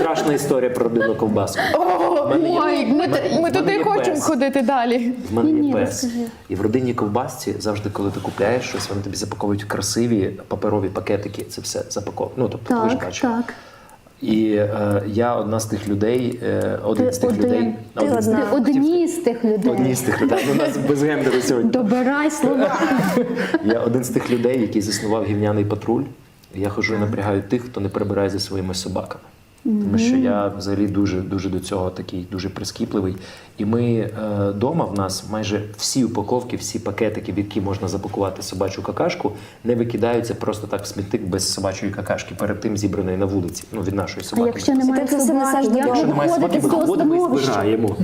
страшна історія про родинну ковбаску. Ой, ми, ми туди хочемо ходити далі. В мене є пес. І в родинній ковбасці завжди, коли ти купляєш щось, вони тобі запаковують красиві паперові пакетики. Це все запаковано. Ну, тобто, ви ж Так, бачили. так. І е, я одна з тих людей, е, один Ти з тих один. людей. Ти один з одна. Одні з тих людей. Одні з тих людей. У нас без гендеру сьогодні. Добирай слова. Я один з тих людей, який заснував гівняний патруль. Я хожу і напрягаю тих, хто не прибирає за своїми собаками. Тому що я взагалі дуже дуже до цього такий дуже прискіпливий. І ми вдома в нас майже всі упаковки, всі пакетики, в які можна запакувати собачу какашку, не викидаються просто так в смітник без собачої какашки, перед тим зібраної на вулиці. Ну від нашої А собаки. якщо немає це все собаки, як? Якщо немає собаки, виходите ми ходимо і становища? збираємо.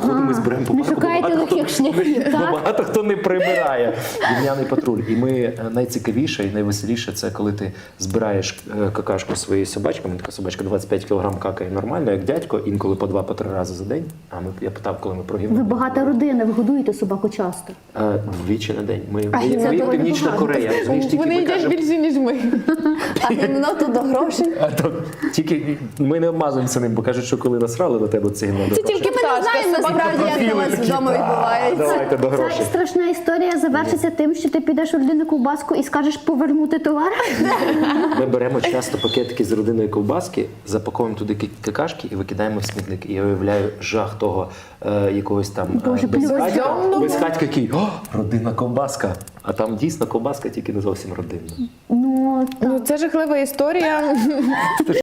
Ходимо і збираємо по парку, легких шляхів, бо так? багато хто не прибирає гівняний патруль. І ми е, найцікавіше і найвеселіше це коли ти збираєш е, какашку своєї собачки. Така собачка 25 кг какає нормально, як дядько, інколи по два по три рази за день. А ми я питав, коли ми про Ви гівно. багата родина, ви годуєте собаку часто. Е, Двічі на день. Ми, ми, ми доволі Північна. Корея. Розумієш, тільки Вони ми їдять кажемо, більше, ніж ми. А гімно до грошей. а то тільки ми не обмазуємося ним, бо кажуть, що коли насрали на тебе це гімно. Це тільки Ми не пташка, знаємо собака насправді, як у вас вдома відбувається. Давайте до Ця грошей. страшна історія завершиться тим, що ти підеш у родинну ковбаску і скажеш повернути товар. Ми беремо часто пакетики з родинної ковбаски, запаковуємо туди какашки і викидаємо в смітник. І я уявляю жах того е, якогось там е, безхатька, безхатька, який о, родинна ковбаска. А там дійсно ковбаска, тільки не зовсім родинна. Ну, Ну, це жахлива історія.